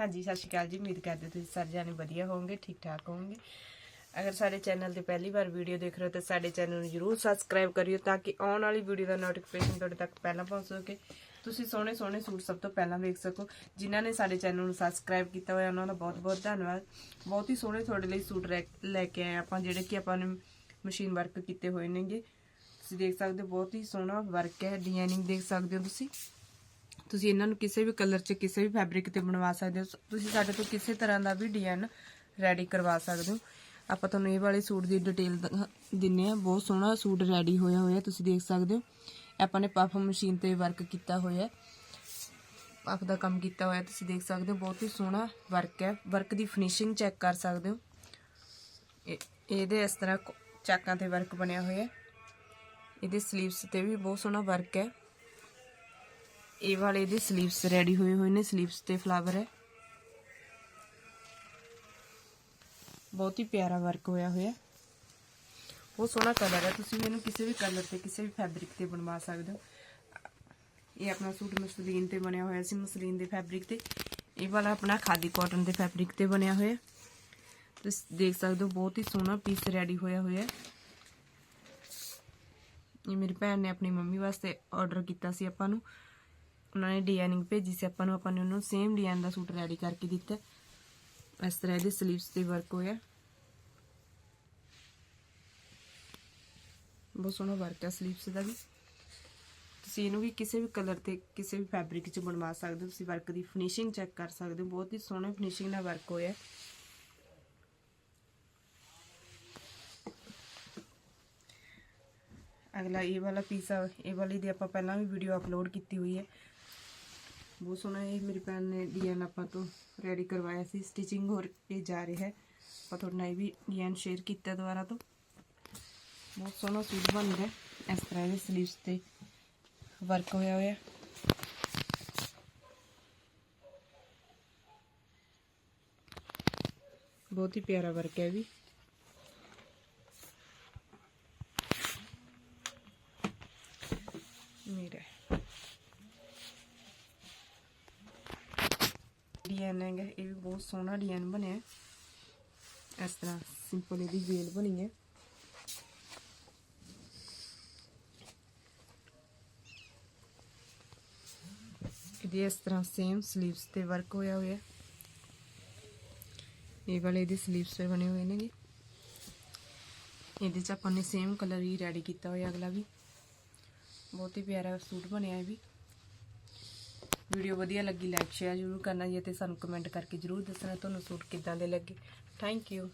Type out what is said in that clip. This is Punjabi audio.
ਹਾਂਜੀ, ਸਤਿ ਸ਼੍ਰੀ ਅਕਾਲ ਜੀ। ਉਮੀਦ ਕਰਦੇ ਤੁਸੀਂ ਸਾਰੇ ਜਾਣੇ ਵਧੀਆ ਹੋਵੋਗੇ, ਠੀਕ ਠਾਕ ਹੋਵੋਗੇ। ਅਗਰ ਸਾਡੇ ਚੈਨਲ ਤੇ ਪਹਿਲੀ ਵਾਰ ਵੀਡੀਓ ਦੇਖ ਰਹੇ ਹੋ ਤਾਂ ਸਾਡੇ ਚੈਨਲ ਨੂੰ ਜਰੂਰ ਸਬਸਕ੍ਰਾਈਬ ਕਰਿਓ ਤਾਂ ਕਿ ਆਉਣ ਵਾਲੀ ਵੀਡੀਓ ਦਾ ਨੋਟੀਫਿਕੇਸ਼ਨ ਤੁਹਾਡੇ ਤੱਕ ਪਹਿਲਾਂ ਪਹੁੰਚ ਸਕੇ। ਤੁਸੀਂ ਸੋਹਣੇ ਸੋਹਣੇ ਸੂਟ ਸਭ ਤੋਂ ਪਹਿਲਾਂ ਵੇਖ ਸਕੋ, ਜਿਨ੍ਹਾਂ ਨੇ ਸਾਡੇ ਚੈਨਲ ਨੂੰ ਸਬਸਕ੍ਰਾਈਬ ਕੀਤਾ ਹੋਇਆ, ਉਹਨਾਂ ਦਾ ਬਹੁਤ ਬਹੁਤ ਧੰਨਵਾਦ। ਬਹੁਤ ਹੀ ਸੋਹਣੇ ਤੁਹਾਡੇ ਲਈ ਸੂਟ ਰੈ- ਲੈ ਕੇ ਆਏ ਆਪਾਂ, ਜਿਹੜੇ ਕਿ ਆਪਾਂ ਨੇ ਮਸ਼ੀਨ ਵਰਕ ਕੀਤੇ ਹੋਏ ਨੇਗੇ। ਤੁਸੀਂ ਦੇਖ ਸਕਦੇ ਹੋ, ਬਹੁਤ ਹੀ ਸੋਹਣਾ ਵਰਕ ਹੈ ਡਿਜ਼ਾਈਨਿੰਗ ਦੇਖ ਸਕਦੇ ਹੋ ਤੁਸੀਂ। ਤੁਸੀਂ ਇਹਨਾਂ ਨੂੰ ਕਿਸੇ ਵੀ ਕਲਰ 'ਚ, ਕਿਸੇ ਵੀ ਫੈਬਰਿਕ ਤੇ ਬਣਵਾ ਸਕਦੇ ਹੋ। ਤੁਸੀਂ ਸਾਡੇ ਤੋਂ ਕਿਸੇ ਤਰ੍ਹਾਂ ਦਾ ਵੀ ਡਿਜ਼ਾਈਨ ਰੈਡੀ ਕਰਵਾ ਸਕਦੇ ਹੋ। ਆਪਾਂ ਤੁਹਾਨੂੰ ਇਹ ਵਾਲੇ ਸੂਟ ਦੀ ਡਿਟੇਲ ਦਿੰਨੇ ਆ। ਬਹੁਤ ਸੋਹਣਾ ਸੂਟ ਰੈਡੀ ਹੋਇਆ ਹੋਇਆ, ਤੁਸੀਂ ਦੇਖ ਸਕਦੇ ਹੋ। ਆਪਾਂ ਨੇ ਪਫ ਮਸ਼ੀਨ ਤੇ ਵਰਕ ਕੀਤਾ ਹੋਇਆ ਪਫ ਦਾ ਕੰਮ ਕੀਤਾ ਹੋਇਆ, ਤੁਸੀਂ ਦੇਖ ਸਕਦੇ ਹੋ। ਬਹੁਤ ਹੀ ਸੋਹਣਾ ਵਰਕ ਹੈ। ਵਰਕ ਦੀ ਫਿਨਿਸ਼ਿੰਗ ਚੈੱਕ ਕਰ ਸਕਦੇ ਹੋ। ਇਹਦੇ ਇਸ ਤਰ੍ਹਾਂ ਚਾਕਾਂ ਤੇ ਵਰਕ ਬਣਿਆ ਹੋਇਆ ਇਹਦੇ ਸਲੀਵਸ ਤੇ ਵੀ ਬਹੁਤ ਸੋਹਣਾ ਵਰਕ ਹੈ। ਇਹ ਵਾਲੇ ਇਹਦੇ ਸਲੀਵਸ ਰੈਡੀ ਹੋਏ ਹੋਏ ਨੇ ਸਲੀਵਸ ਤੇ ਫਲਾਵਰ ਹੈ। ਬਹੁਤ ਹੀ ਪਿਆਰਾ ਵਰਕ ਹੋਇਆ ਹੋਇਆ। ਬਹੁਤ ਸੋਹਣਾ ਕਲਰ ਹੈ। ਤੁਸੀਂ ਮੈਨੂੰ ਕਿਸੇ ਵੀ ਕਲਰ ਤੇ, ਕਿਸੇ ਵੀ ਫੈਬਰਿਕ ਤੇ ਬਣਵਾ ਸਕਦੇ ਹੋ। ਇਹ ਆਪਣਾ ਸੂਟ ਮਸਲੀਨ ਤੇ ਬਣਿਆ ਹੋਇਆ ਸੀ, ਮਸਲੀਨ ਦੇ ਫੈਬਰਿਕ ਤੇ। ਇਹ ਵਾਲਾ ਆਪਣਾ ਖਾਦੀ ਕਾਟਨ ਦੇ ਫੈਬਰਿਕ ਤੇ ਬਣਿਆ ਹੋਇਆ। ਤੁਸੀਂ ਦੇਖ ਸਕਦੇ ਹੋ, ਬਹੁਤ ਹੀ ਸੋਹਣਾ ਪੀਸ ਰੈਡੀ ਹੋਇਆ ਹੋਇਆ ਇਹ ਮੇਰੀ ਭੈਣ ਨੇ ਆਪਣੀ ਮੰਮੀ ਵਾਸਤੇ ਆਰਡਰ ਕੀਤਾ ਸੀ ਆਪਾਂ ਨੂੰ। ਉਹਨਾਂ ਨੇ ਡਿਜ਼ਾਈਨਿੰਗ ਭੇਜੀ ਸੀ, ਆਪਾਂ ਨੂੰ, ਆਪਾਂ ਨੇ ਉਹਨੂੰ ਸੇਮ ਡਿਜ਼ਾਈਨ ਦਾ ਸੂਟ ਰੈਡੀ ਕਰਕੇ ਦਿੱਤਾ। ਇਸ ਤਰ੍ਹਾਂ ਇਹਦੇ ਸਲੀਵਸ ਤੇ ਵਰਕ ਹੋਇਆ। ਬਹੁਤ ਸੋਹਣਾ ਵਰਕ ਹੈ ਸਲੀਵਸ ਦਾ ਵੀ। ਤੁਸੀਂ ਇਹਨੂੰ ਵੀ ਕਿਸੇ ਵੀ ਕਲਰ ਤੇ, ਕਿਸੇ ਵੀ ਫੈਬਰਿਕ 'ਚ ਬਣਵਾ ਸਕਦੇ ਹੋ। ਤੁਸੀਂ ਵਰਕ ਦੀ ਫਿਨਿਸ਼ਿੰਗ ਚੈੱਕ ਕਰ ਸਕਦੇ ਹੋ। ਬਹੁਤ ਹੀ ਸੋਹਣਾ ਫਿਨਿਸ਼ਿੰਗ ਨਾਲ ਵਰਕ ਹੋਇਆ। ਅਗਲਾ ਇਹ ਵਾਲਾ ਪੀਸ ਆ, ਇਹ ਵਾਲੀ ਦੀ ਆਪਾਂ ਪਹਿਲਾਂ ਵੀ ਵੀਡੀਓ ਅਪਲੋਡ ਕੀਤੀ ਹੋਈ ਹੈ। ਬਹੁਤ ਸੋਹਣਾ ਇਹ ਮੇਰੀ ਭੈਣ ਨੇ ਡਿਜ਼ਾਈਨ ਆਪਾਂ ਤੋਂ ਰੈਡੀ ਕਰਵਾਇਆ ਸੀ ਸਟਿਚਿੰਗ ਹੋ ਇਹ ਜਾ ਰਿਹਾ ਹੈ। ਆਪਾਂ ਤੁਹਾਡੇ ਨਾਲ ਇਹ ਵੀ ਡਿਜ਼ਾਈਨ ਸ਼ੇਅਰ ਕੀਤਾ ਦੁਬਾਰਾ ਤੋਂ। ਬਹੁਤ ਸੋਹਣਾ ਸੂਟ ਬਣ ਰਿਹਾ ਇਸ ਤਰ੍ਹਾਂ ਇਹਦੇ ਸਲੀਵਸ ਤੇ ਵਰਕ ਹੋਇਆ ਹੋਇਆ। ਬਹੁਤ ਹੀ ਪਿਆਰਾ ਵਰਕ ਹੈ ਇਹ ਵੀ। ਮੇਰਾ ਡਿਜ਼ਾਈਨ ਹੈਗਾ, ਇਹ ਵੀ ਬਹੁਤ ਸੋਹਣਾ ਡਿਜ਼ਾਈਨ ਬਣਿਆ ਇਸ ਤਰ੍ਹਾਂ ਸਿੰਪਲ ਇਹਦੀ ਵੇਲ ਬਣੀ ਹੈ। ਇਹਦੀ ਇਸ ਤਰ੍ਹਾਂ ਸੇਮ ਸਲੀਵਸ ਤੇ ਵਰਕ ਹੋਇਆ ਹੋਇਆ ਇਹ ਵਾਲੇ ਇਹਦੇ ਸਲੀਵਸ ਤੇ ਬਣੇ ਹੋਏ ਨੇ ਜੀ ਇਹਦੇ ਚ ਆਪਾਂ ਨੇ ਸੇਮ ਕਲਰ ਹੀ ਰੈਡੀ ਕੀਤਾ ਹੋਇਆ ਅਗਲਾ ਵੀ। ਬਹੁਤ ਹੀ ਪਿਆਰਾ ਸੂਟ ਬਣਿਆ ਇਹ ਵੀ। ਵੀਡੀਓ ਵਧੀਆ ਲੱਗੀ ਲਾਈਕ ਸ਼ੇਅਰ ਜ਼ਰੂਰ ਕਰਨਾ ਜੀ ਤੇ ਸਾਨੂੰ ਕਮੈਂਟ ਕਰਕੇ ਜ਼ਰੂਰ ਦੱਸਣਾ ਤੁਹਾਨੂੰ ਸੂਟ ਕਿੱਦਾਂ ਦੇ ਲੱਗੇ। Thank you